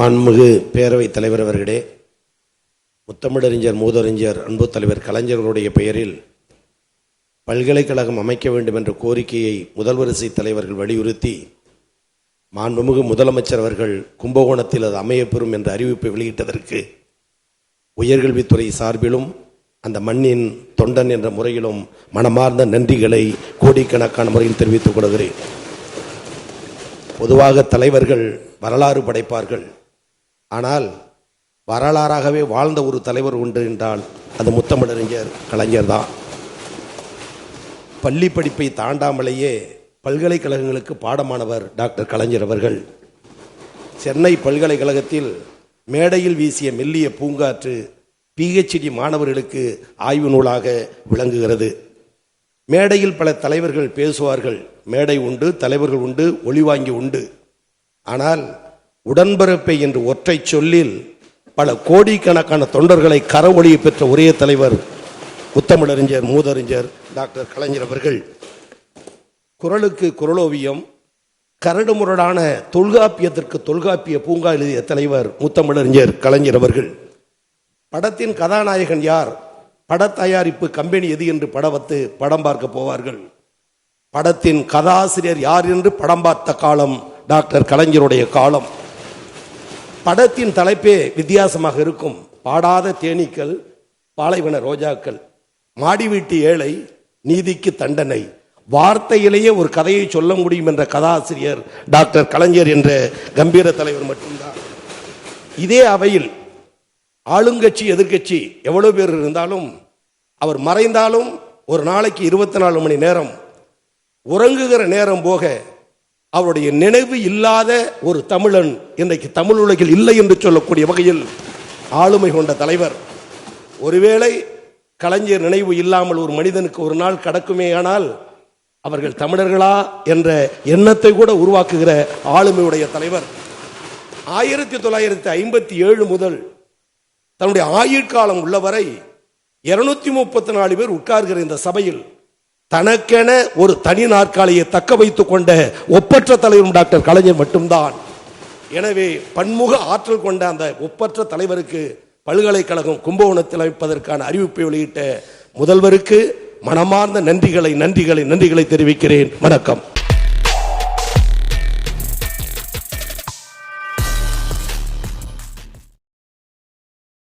மாண்புமிகு பேரவைத் தலைவர் அவர்களே முத்தமிழறிஞர் மூதறிஞர் அன்பு தலைவர் கலைஞர்களுடைய பெயரில் பல்கலைக்கழகம் அமைக்க வேண்டும் என்ற கோரிக்கையை முதல் வரிசை தலைவர்கள் வலியுறுத்தி மாண்புமிகு முதலமைச்சர் அவர்கள் கும்பகோணத்தில் அது அமையப்பெறும் என்ற அறிவிப்பை வெளியிட்டதற்கு உயர்கல்வித்துறை சார்பிலும் அந்த மண்ணின் தொண்டன் என்ற முறையிலும் மனமார்ந்த நன்றிகளை கோடிக்கணக்கான முறையில் தெரிவித்துக் கொள்கிறேன். பொதுவாக தலைவர்கள் வரலாறு படைப்பார்கள். ஆனால் வரலாறாகவே வாழ்ந்த ஒரு தலைவர் உண்டு என்றால் அது முத்தமிழறிஞர் கலைஞர் தான். பள்ளி படிப்பை தாண்டாமலேயே பல்கலைக்கழகங்களுக்கு பாடமானவர் டாக்டர் கலைஞர் அவர்கள். சென்னை பல்கலைக்கழகத்தில் மேடையில் வீசிய மெல்லிய பூங்காற்று பிஹெச்டி மாணவர்களுக்கு ஆய்வு நூலாக விளங்குகிறது. மேடையில் பல தலைவர்கள் பேசுவார்கள். மேடை உண்டு தலைவர்கள் உண்டு ஒளிவாங்கி உண்டு. ஆனால் உடன்பிறப்பை என்று ஒற்றை சொல்லில் பல கோடிக்கணக்கான தொண்டர்களை கரவொளியை பெற்ற ஒரே தலைவர் முத்தமிழறிஞர் மூதறிஞர் டாக்டர் கலைஞர் அவர்கள். குரலுக்கு குரலோவியம் கரடுமுரடான தொல்காப்பியத்திற்கு தொல்காப்பிய பூங்கா எழுதிய தலைவர் முத்தமிழறிஞர் கலைஞர் அவர்கள். படத்தின் கதாநாயகன் யார்? பட தயாரிப்பு கம்பெனி எது என்று படம் வத்து படம் பார்க்க போவார்கள். படத்தின் கதாசிரியர் யார் என்று படம் பார்த்த காலம் டாக்டர் கலைஞருடைய காலம். படத்தின் தலைப்பே வித்தியாசமாக இருக்கும். பாடாத தேனீக்கள் பாலைவன ரோஜாக்கள் மாடி வீட்டு ஏழை நீதிக்கு தண்டனை வார்த்தையிலேயே ஒரு கதையை சொல்ல முடியும் என்ற கதாசிரியர் டாக்டர் கலைஞர் என்ற கம்பீர தலைவர் மட்டும்தான். இதே அவையில் ஆளுங்கட்சி எதிர்க்கட்சி எவ்வளவு பேர் இருந்தாலும் அவர் மறைந்தாலும் ஒரு நாளைக்கு இருபத்தி நாலு மணி நேரம் உறங்குகிற நேரம் போக அவருடைய நினைவு இல்லாத ஒரு தமிழன் இன்றைக்கு தமிழ் உலகில் இல்லை என்று சொல்லக்கூடிய வகையில் ஆளுமை கொண்ட தலைவர். ஒருவேளை கலைஞர் நினைவு இல்லாமல் ஒரு மனிதனுக்கு ஒரு நாள் கடக்குமேயானால் அவர்கள் தமிழர்களா என்ற எண்ணத்தை கூட உருவாக்குகிற ஆளுமையுடைய தலைவர். ஆயிரத்தி தொள்ளாயிரத்தி ஐம்பத்தி ஏழு முதல் தன்னுடைய ஆயுட்காலம் உள்ளவரை இருநூத்தி முப்பத்தி நாலு பேர் உட்கார்கிற இந்த சபையில் தனக்கென ஒரு தனி நாற்காலியை தக்க வைத்துக் கொண்ட ஒப்பற்ற தலைவரும் டாக்டர் கலைஞர் மட்டும்தான். எனவே பன்முக ஆற்றல் கொண்ட அந்த ஒப்பற்ற தலைவருக்கு பல்கலைக்கழகம் கும்பகோணத்தில் அமைப்பதற்கான அறிவிப்பை வெளியிட்ட முதல்வருக்கு மனமார்ந்த நன்றிகளை நன்றிகளை நன்றிகளை தெரிவிக்கிறேன். வணக்கம்.